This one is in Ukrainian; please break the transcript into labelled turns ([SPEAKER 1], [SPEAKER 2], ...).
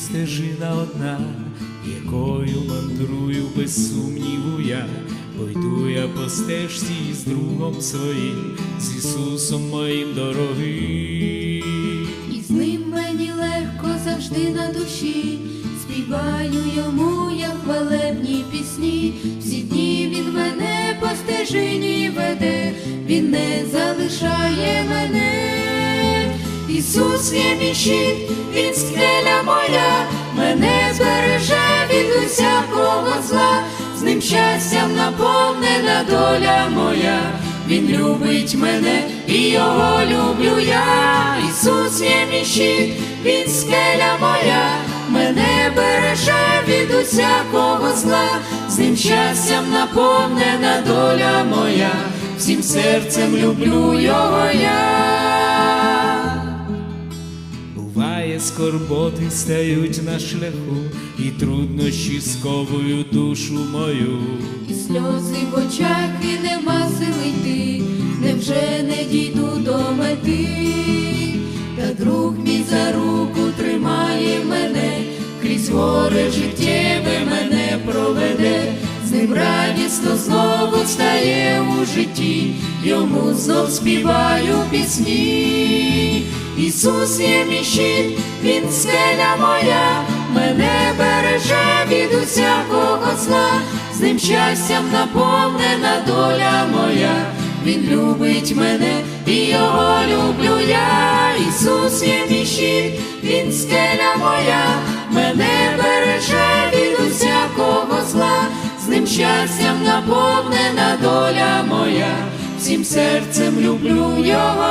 [SPEAKER 1] стежина одна, якою мандрую без сумніву я, пойду я по стежці з другом своїм, з Ісусом моїм дорогим.
[SPEAKER 2] І з ним мені легко завжди на душі, співаю йому я хвалебні пісні, всі дні він мене по стежині веде, він не залишає мене. Ісус є мій щит, він скеля щастям наповнена доля моя. Він любить мене і його люблю я. Ісус є мій щит, він скеля моя, мене береже від усякого зла, з ним щастям наповнена доля моя, всім серцем люблю його я.
[SPEAKER 1] Скорботи стають на шляху, і труднощі сковують душу мою.
[SPEAKER 2] І сльози в очах, і нема сили йти, невже не дійду до мети, та друг мій за руку тримає мене, крізь горе життєве мене проведе, з ним радісно знову стає у житті, йому знов співаю пісні. Ісус є мій щит, він скеля моя, мене береже від усякого зла, з ним щастям наповнена доля моя, він любить мене і його люблю я. Ісус є мій щит, він скеля моя, мене береже від усякого зла, з ним щастям наповнена доля моя, всім серцем люблю його.